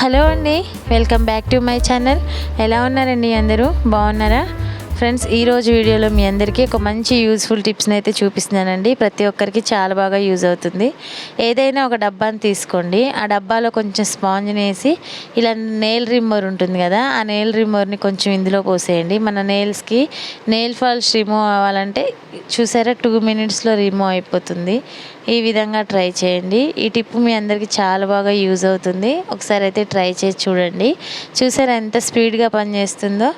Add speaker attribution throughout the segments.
Speaker 1: Hello అండి welcome back to my channel. ఎలా ఉన్నారండి అందరూ? బాగున్నారా? ఫ్రెండ్స్ ఈరోజు వీడియోలో మీ అందరికీ ఒక మంచి యూజ్ఫుల్ టిప్స్ని అయితే చూపిస్తున్నానండి. ప్రతి ఒక్కరికి చాలా బాగా యూజ్ అవుతుంది. ఏదైనా ఒక డబ్బాని తీసుకోండి. ఆ డబ్బాలో కొంచెం స్పాంజ్ని వేసి ఇలా నెయిల్ రిమూవర్ ఉంటుంది కదా ఆ నెయిల్ రిమూవర్ని కొంచెం ఇందులో పోసేయండి. మన నెయిల్స్కి నెయిల్ ఫాల్స్ రిమూవ్ అవ్వాలంటే చూసారా టూ మినిట్స్లో రిమూవ్ అయిపోతుంది. ఈ విధంగా ట్రై చేయండి. ఈ టిప్ మీ అందరికీ చాలా బాగా యూజ్ అవుతుంది. ఒకసారి అయితే ట్రై చేసి చూడండి. చూసారా ఎంత స్పీడ్గా పనిచేస్తుందో?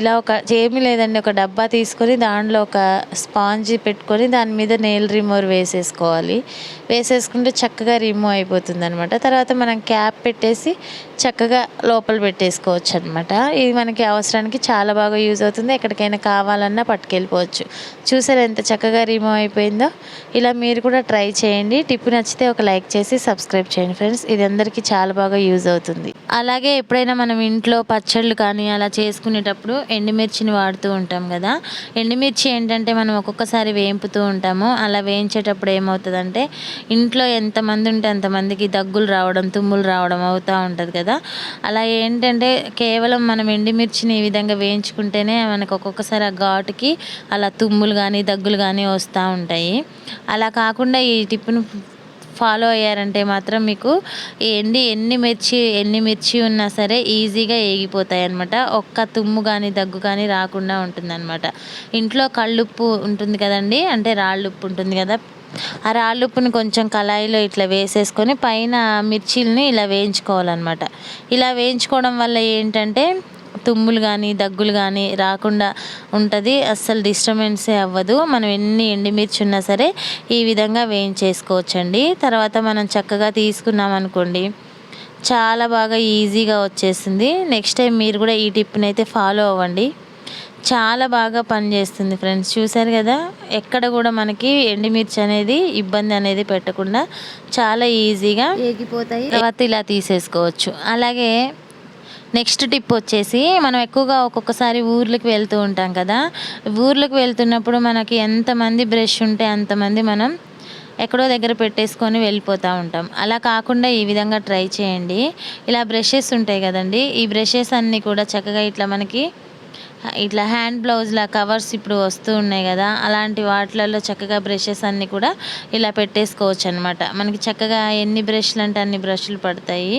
Speaker 1: ఇలా ఒక ఏమీ లేదండి. దాన్ని ఒక డబ్బా తీసుకొని దాంట్లో ఒక స్పాంజ్ పెట్టుకొని దాని మీద నెయిల్ రిమూవర్ వేసేసుకోవాలి. వేసేసుకుంటే చక్కగా రిమూవ్ అయిపోతుంది అనమాట తర్వాత మనం క్యాప్ పెట్టేసి చక్కగా లోపల పెట్టేసుకోవచ్చు అనమాట ఇది మనకి అవసరానికి చాలా బాగా యూజ్ అవుతుంది. ఎక్కడికైనా కావాలన్నా పట్టుకెళ్ళిపోవచ్చు. చూసారు ఎంత చక్కగా రిమూవ్ అయిపోయిందో? ఇలా మీరు కూడా ట్రై చేయండి. టిప్ నచ్చితే ఒక లైక్ చేసి సబ్స్క్రైబ్ చేయండి ఫ్రెండ్స్. ఇది అందరికీ చాలా బాగా యూజ్ అవుతుంది. అలాగే ఎప్పుడైనా మనం ఇంట్లో పచ్చళ్ళు కానీ అలా చేసుకునేటప్పుడు ఎండుమిర్చిని వాడుతూ ఉంటాం కదా. ఎండుమిర్చి ఏంటంటే మనం ఒక్కొక్కసారి వేంపుతూ ఉంటాము. అలా వేయించేటప్పుడు ఏమవుతుందంటే ఇంట్లో ఎంతమంది ఉంటే అంతమందికి దగ్గులు రావడం తుమ్ములు రావడం అవుతూ ఉంటుంది కదా. అలా ఏంటంటే కేవలం మనం ఎండుమిర్చిని ఈ విధంగా వేయించుకుంటేనే మనకు ఒక్కొక్కసారి ఆ ఘాటుకి అలా తుమ్ములు కానీ దగ్గులు కానీ వస్తూ ఉంటాయి. అలా కాకుండా ఈ టిప్పును ఫాలో అయ్యారంటే మాత్రం మీకు ఎండి ఎన్ని మిర్చి ఎన్ని మిర్చి ఉన్నా సరే ఈజీగా ఏగిపోతాయి అనమాట ఒక్క తుమ్ము కానీ దగ్గు కానీ రాకుండా ఉంటుందన్నమాట. ఇంట్లో కళ్ళుప్పు ఉంటుంది కదండి అంటే రాళ్ళుప్పు ఉంటుంది కదా. ఆ రాళ్ళుప్పుని కొంచెం కళాయిలో ఇట్లా వేసేసుకొని పైన మిర్చీలని ఇలా వేయించుకోవాలన్నమాట. ఇలా వేయించుకోవడం వల్ల ఏంటంటే తుమ్ములు కానీ దగ్గులు కానీ రాకుండా ఉంటుంది. అస్సలు డిస్టర్బెన్సే అవ్వదు. మనం ఎన్ని ఎండుమిర్చి ఉన్నా సరే ఈ విధంగా వేయించేసుకోవచ్చండి. తర్వాత మనం చక్కగా తీసుకున్నాం అనుకోండి చాలా బాగా ఈజీగా వచ్చేస్తుంది నెక్స్ట్ టైం మీరు కూడా ఈ టిప్ని అయితే ఫాలో అవ్వండి. చాలా బాగా పనిచేస్తుంది ఫ్రెండ్స్. చూసారు కదా ఎక్కడ కూడా మనకి ఎండుమిర్చి అనేది ఇబ్బంది అనేది పెట్టకుండా చాలా ఈజీగా
Speaker 2: ఏగిపోతాయి.
Speaker 1: తర్వాత ఇలా తీసేసుకోవచ్చు. అలాగే నెక్స్ట్ టిప్ వచ్చేసి మనం ఎక్కువగా ఒక్కొక్కసారి ఊర్లకు వెళ్తూ ఉంటాం కదా. ఊర్లకు వెళ్తున్నప్పుడు మనకి ఎంతమంది బ్రష్ ఉంటే అంతమంది మనం ఎక్కడో దగ్గర పెట్టేసుకొని వెళ్ళిపోతూ ఉంటాం. అలా కాకుండా ఈ విధంగా ట్రై చేయండి. ఇలా బ్రషెస్ ఉంటాయి కదండి. ఈ బ్రషెస్ అన్నీ కూడా చక్కగా ఇట్లా మనకి ఇట్లా హ్యాండ్ బ్లౌజ్లా కవర్స్ ఇప్పుడు వస్తూ ఉన్నాయి కదా. అలాంటి వాటిలలో చక్కగా బ్రషెస్ అన్నీ కూడా ఇలా పెట్టేసుకోవచ్చు అనమాట మనకి చక్కగా ఎన్ని బ్రష్లు అంటే అన్ని బ్రష్లు పడతాయి.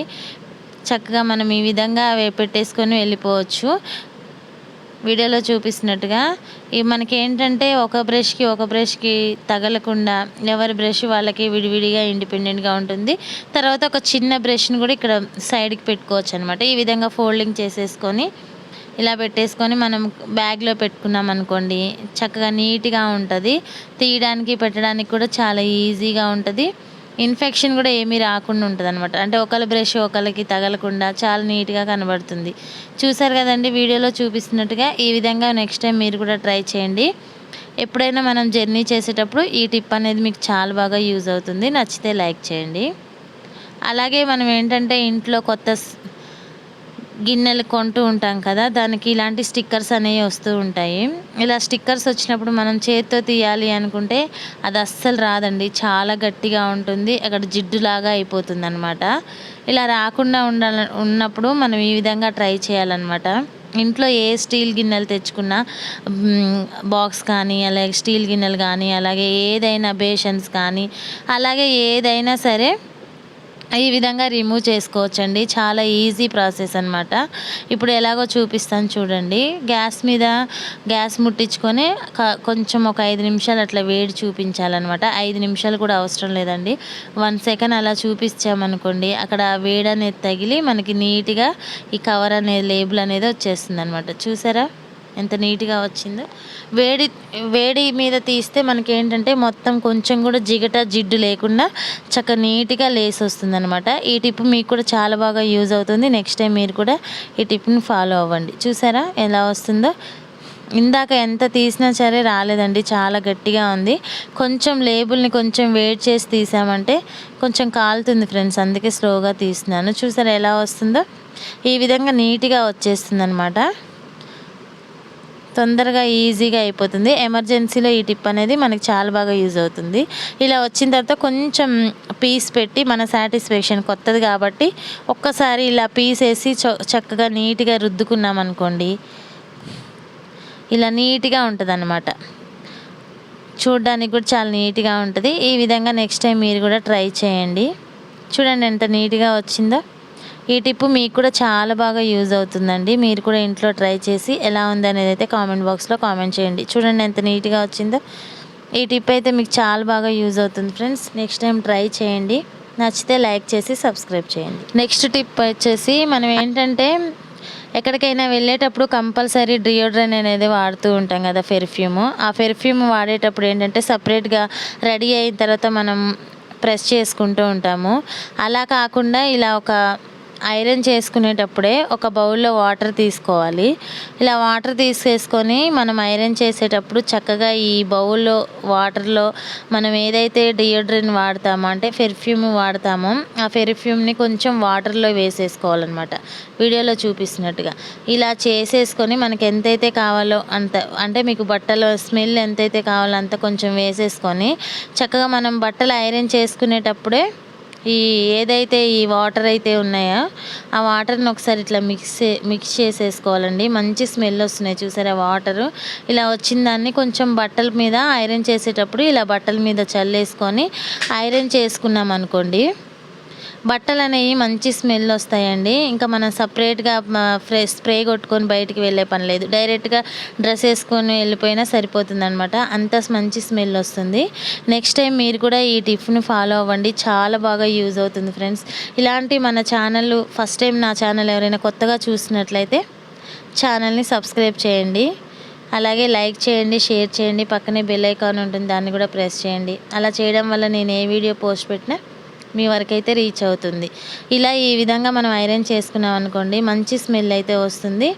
Speaker 1: చక్కగా మనం ఈ విధంగా వే- పెట్టేసుకొని వెళ్ళిపోవచ్చు. వీడియోలో చూపిస్తున్నట్టుగా ఇవి మనకి ఏంటంటే ఒక బ్రష్కి ఒక బ్రష్కి తగలకుండా ఎవరి బ్రష్ వాళ్ళకి విడివిడిగా ఇండిపెండెంట్గా ఉంటుంది. తర్వాత ఒక చిన్న బ్రష్ని కూడా ఇక్కడ సైడ్కి పెట్టుకోవచ్చు అనమాట ఈ విధంగా ఫోల్డింగ్ చేసేసుకొని ఇలా పెట్టేసుకొని మనం బ్యాగ్లో పెట్టుకున్నాం అనుకోండి చక్కగా నీట్గా ఉంటుంది. తీయడానికి పెట్టడానికి కూడా చాలా ఈజీగా ఉంటుంది. ఇన్ఫెక్షన్ కూడా ఏమీ రాకుండా ఉంటుంది అనమాట అంటే ఒకళ్ళ బ్రష్ ఒకళ్ళకి తగలకుండా చాలా నీట్గా కనబడుతుంది. చూసారు కదండి వీడియోలో చూపిస్తున్నట్టుగా ఈ విధంగా నెక్స్ట్ టైం మీరు కూడా ట్రై చేయండి. ఎప్పుడైనా మనం జర్నీ చేసేటప్పుడు ఈ టిప్ అనేది మీకు చాలా బాగా యూజ్ అవుతుంది. నచ్చితే లైక్ చేయండి. అలాగే మనం ఏంటంటే ఇంట్లో కొత్త గిన్నెలు కొంటూ ఉంటాం కదా దానికి ఇలాంటి స్టిక్కర్స్ అనేవి వస్తూ ఉంటాయి. ఇలా స్టిక్కర్స్ వచ్చినప్పుడు మనం చేతితో తీయాలి అనుకుంటే అది అస్సలు రాదండి. చాలా గట్టిగా ఉంటుంది అక్కడ జిడ్డులాగా అయిపోతుంది అనమాట ఇలా రాకుండా ఉండాల ఉన్నప్పుడు మనం ఈ విధంగా ట్రై చేయాలన్నమాట. ఇంట్లో ఏ స్టీల్ గిన్నెలు తెచ్చుకున్నా బాక్స్ కానీ అలాగే స్టీల్ గిన్నెలు కానీ అలాగే ఏదైనా బేషన్స్ కానీ అలాగే ఏదైనా సరే ఈ విధంగా రిమూవ్ చేసుకోవచ్చండి. చాలా ఈజీ ప్రాసెస్ అనమాట ఇప్పుడు ఎలాగో చూపిస్తాను చూడండి. గ్యాస్ మీద గ్యాస్ ముట్టించుకొని కొంచెం ఒక ఐదు నిమిషాలు అట్లా వేడి చూపించాలన్నమాట. ఐదు నిమిషాలు కూడా అవసరం లేదండి. వన్ సెకండ్ అలా చూపించామనుకోండి అక్కడ వేడి అనేది తగిలి మనకి నీట్గా ఈ కవర్ అనేది లేబుల్ అనేది వచ్చేస్తుంది అనమాట చూసారా? ఎంత నీట్గా వచ్చిందో. వేడి వేడి మీద తీస్తే మనకి ఏంటంటే మొత్తం కొంచెం కూడా జిగట జిడ్డు లేకుండా చక్క నీట్గా లేసి వస్తుంది అనమాట ఈ టిప్ మీకు కూడా చాలా బాగా యూజ్ అవుతుంది. నెక్స్ట్ టైం మీరు కూడా ఈ టిప్ని ఫాలో అవ్వండి. చూసారా ఎలా వస్తుందో? ఇందాక ఎంత తీసినా సరే రాలేదండి. చాలా గట్టిగా ఉంది. కొంచెం లేబుల్ని కొంచెం వేడి చేసి తీసామంటే కొంచెం కాలుతుంది ఫ్రెండ్స్. అందుకే స్లోగా తీస్తున్నాను. చూసారా ఎలా వస్తుందో? ఈ విధంగా నీట్గా వచ్చేస్తుంది అనమాట తొందరగా ఈజీగా అయిపోతుంది. ఎమర్జెన్సీలో ఈ టిప్ అనేది మనకి చాలా బాగా యూజ్ అవుతుంది. ఇలా వచ్చిన తర్వాత కొంచెం పీస్ పెట్టి మన సాటిస్ఫాక్షన్ కొత్తది కాబట్టి ఒక్కసారి ఇలా పీస్ వేసి చక్కగా నీట్గా రుద్దుకున్నాం అనుకోండి ఇలా నీట్గా ఉంటుంది అన్నమాట చూడడానికి కూడా చాలా నీట్గా ఉంటుంది. ఈ విధంగా నెక్స్ట్ టైం మీరు కూడా ట్రై చేయండి. చూడండి ఎంత నీట్గా వచ్చిందో. ఈ టిప్ మీకు కూడా చాలా బాగా యూజ్ అవుతుందండి. మీరు కూడా ఇంట్లో ట్రై చేసి ఎలా ఉంది అనేది అయితే కామెంట్ బాక్స్లో కామెంట్ చేయండి. చూడండి ఎంత నీట్గా వచ్చిందో. ఈ టిప్ అయితే మీకు చాలా బాగా యూజ్ అవుతుంది ఫ్రెండ్స్. నెక్స్ట్ టైం ట్రై చేయండి. నచ్చితే లైక్ చేసి సబ్స్క్రైబ్ చేయండి. నెక్స్ట్ టిప్ వచ్చేసి మనం ఏంటంటే ఎక్కడికైనా వెళ్ళేటప్పుడు కంపల్సరీ డియోడ్రెంట్ అనేది వాడుతూ ఉంటాం కదా పెర్ఫ్యూమ్. ఆ పెర్ఫ్యూమ్ వాడేటప్పుడు ఏంటంటే సపరేట్గా రెడీ అయిన తర్వాత మనం ప్రెస్ చేసుకుంటూ ఉంటాము. అలా కాకుండా ఇలా ఒక ఐరన్ చేసుకునేటప్పుడే ఒక బౌల్లో వాటర్ తీసుకోవాలి. ఇలా వాటర్ తీసేసుకొని మనం ఐరన్ చేసేటప్పుడు చక్కగా ఈ బౌల్లో వాటర్లో మనం ఏదైతే డియోడ్రెంట్ వాడతామో అంటే పెర్ఫ్యూమ్ వాడతామో ఆ పెర్ఫ్యూమ్ని కొంచెం వాటర్లో వేసేసుకోవాలన్నమాట. వీడియోలో చూపిస్తున్నట్టుగా. ఇలా చేసేసుకొని మనకి ఎంతైతే కావాలో అంత అంటే మీకు బట్టలు స్మెల్ ఎంతైతే కావాలో అంత కొంచెం వేసేసుకొని చక్కగా మనం బట్టలు ఐరన్ చేసుకునేటప్పుడే ఈ ఏదైతే ఈ వాటర్ అయితే ఉన్నాయో ఆ వాటర్ని ఒకసారి ఇట్లా మిక్స్ మిక్స్ చేసేసుకోవాలండి. మంచి స్మెల్ వస్తున్నాయి చూసారా వాటరు. ఇలా వచ్చిన దాన్ని కొంచెం బట్టల మీద ఐరన్ చేసేటప్పుడు ఇలా బట్టల మీద చల్లేసుకొని ఐరన్ చేసుకున్నాం అనుకోండి బట్టలు అనేవి మంచి స్మెల్ వస్తాయండి. ఇంకా మనం సపరేట్గా ఫ్రెష్ స్ప్రే కొట్టుకొని బయటికి వెళ్ళే పని లేదు. డైరెక్ట్గా డ్రెస్ వేసుకొని వెళ్ళిపోయినా సరిపోతుంది అనమాట అంత మంచి స్మెల్ వస్తుంది. నెక్స్ట్ టైం మీరు కూడా ఈ టిప్ని ఫాలో అవ్వండి. చాలా బాగా యూజ్ అవుతుంది ఫ్రెండ్స్. ఇలాంటి మన ఛానల్ ఫస్ట్ టైం నా ఛానల్ ఎవరైనా కొత్తగా చూసినట్లయితే ఛానల్ని సబ్స్క్రైబ్ చేయండి. అలాగే లైక్ చేయండి షేర్ చేయండి. పక్కనే బెల్ ఐకాన్ ఉంటుంది దాన్ని కూడా ప్రెస్ చేయండి. అలా చేయడం వల్ల నేను ఏ వీడియో పోస్ట్ పెట్టినా మీ వరకు అయితే రీచ్ అవుతుంది. ఇలా ఈ విధంగా మనం ఐరన్ చేసుకున్నాం అనుకోండి మంచి స్మెల్ అయితే వస్తుంది.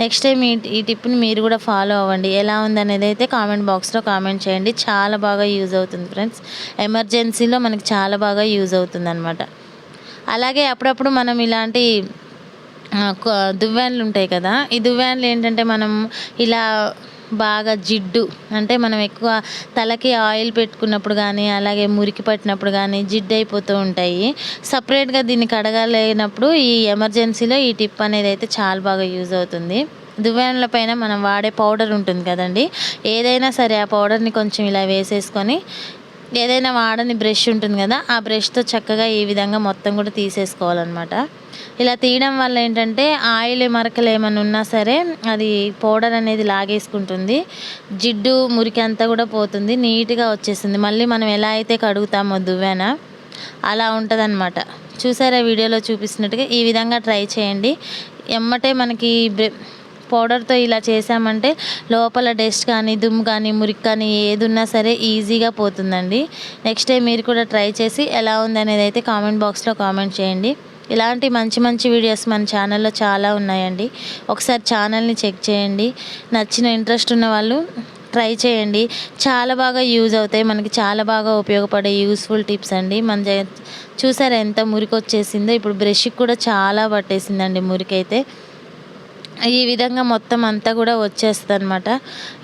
Speaker 1: నెక్స్ట్ టైం ఈ ఈ టిప్ని మీరు కూడా ఫాలో అవ్వండి. ఎలా ఉందనేది అయితే కామెంట్ బాక్స్లో కామెంట్ చేయండి. చాలా బాగా యూజ్ అవుతుంది ఫ్రెండ్స్ ఎమర్జెన్సీలో మనకి చాలా బాగా యూజ్ అవుతుంది అనమాట అలాగే అప్పుడప్పుడు మనం ఇలాంటి దువ్వాన్లు ఉంటాయి కదా ఈ దువ్వాన్లు ఏంటంటే మనం ఇలా బాగా జిడ్డు. అంటే మనం ఎక్కువ తలకి ఆయిల్ పెట్టుకున్నప్పుడు కానీ అలాగే మురికి పట్టినప్పుడు కానీ జిడ్డు అయిపోతూ ఉంటాయి. సపరేట్గా దీన్ని కడగలేనప్పుడు ఈ ఎమర్జెన్సీలో ఈ టిప్ అనేది అయితే చాలా బాగా యూజ్ అవుతుంది. దువ్వెనల పైన మనం వాడే పౌడర్ ఉంటుంది కదండి. ఏదైనా సరే ఆ పౌడర్ని కొంచెం ఇలా వేసేసుకొని ఏదైనా వాడని బ్రష్ ఉంటుంది కదా ఆ బ్రష్తో చక్కగా ఈ విధంగా మొత్తం కూడా తీసేసుకోవాలన్నమాట. ఇలా తీయడం వల్ల ఏంటంటే ఆయిల్ మరకలు ఏమైనా ఉన్నా సరే అది పౌడర్ అనేది లాగేసుకుంటుంది. జిడ్డు మురికి అంతా కూడా పోతుంది నీట్గా వచ్చేసింది మళ్ళీ మనం ఎలా అయితే కడుగుతామో దువ్వెన అలా ఉంటుందన్నమాట. చూసారా వీడియోలో చూపిస్తున్నట్టుగా ఈ విధంగా ట్రై చేయండి. ఎమ్మటే మనకి పౌడర్తో ఇలా చేసామంటే లోపల డస్ట్ కానీ దుమ్ము కానీ మురికి కానీ ఏది ఉన్నా సరే ఈజీగా పోతుందండి. నెక్స్ట్ టైం మీరు కూడా ట్రై చేసి ఎలా ఉందనేది అయితే కామెంట్ బాక్స్లో కామెంట్ చేయండి. ఇలాంటి మంచి మంచి వీడియోస్ మన ఛానల్లో చాలా ఉన్నాయండి. ఒకసారి ఛానల్ని చెక్ చేయండి. నచ్చిన ఇంట్రెస్ట్ ఉన్న వాళ్ళు ట్రై చేయండి. చాలా బాగా యూజ్ అవుతాయి. మనకి చాలా బాగా ఉపయోగపడే యూస్ఫుల్ టిప్స్ అండి. మన చూసారా ఎంత మురికి వచ్చేసిందో? ఇప్పుడు బ్రష్కి కూడా చాలా పట్టేసిందండి మురికైతే. ఈ విధంగా మొత్తం అంతా కూడా వచ్చేస్తుంది అనమాట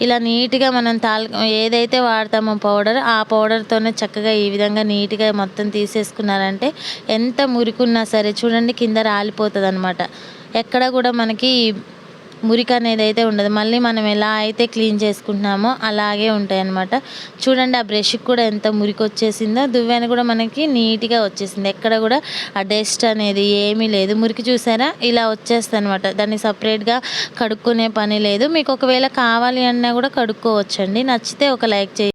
Speaker 1: ఇలా నీట్గా మనం తాల్ ఏదైతే వాడతామో పౌడర్ ఆ పౌడర్తోనే చక్కగా ఈ విధంగా నీట్గా మొత్తం తీసేసుకున్నారంటే ఎంత మురికున్నా సరే చూడండి కింద రాలిపోతుంది అనమాట ఎక్కడ కూడా మనకి మురికి అనేది అయితే ఉండదు. మళ్ళీ మనం ఎలా అయితే క్లీన్ చేసుకుంటున్నామో అలాగే ఉంటాయి అనమాట చూడండి ఆ బ్రష్కి కూడా ఎంత మురికి వచ్చేసిందో దువ్వెన కూడా మనకి నీట్గా వచ్చేసింది. ఎక్కడ కూడా ఆ డస్ట్ అనేది ఏమీ లేదు. మురికి చూసారా? ఇలా వచ్చేస్తుంది అనమాట దాన్ని సపరేట్గా కడుక్కునే పని లేదు. మీకు ఒకవేళ కావాలి అన్నా కూడా కడుక్కోవచ్చండి. నచ్చితే ఒక లైక్ చేయి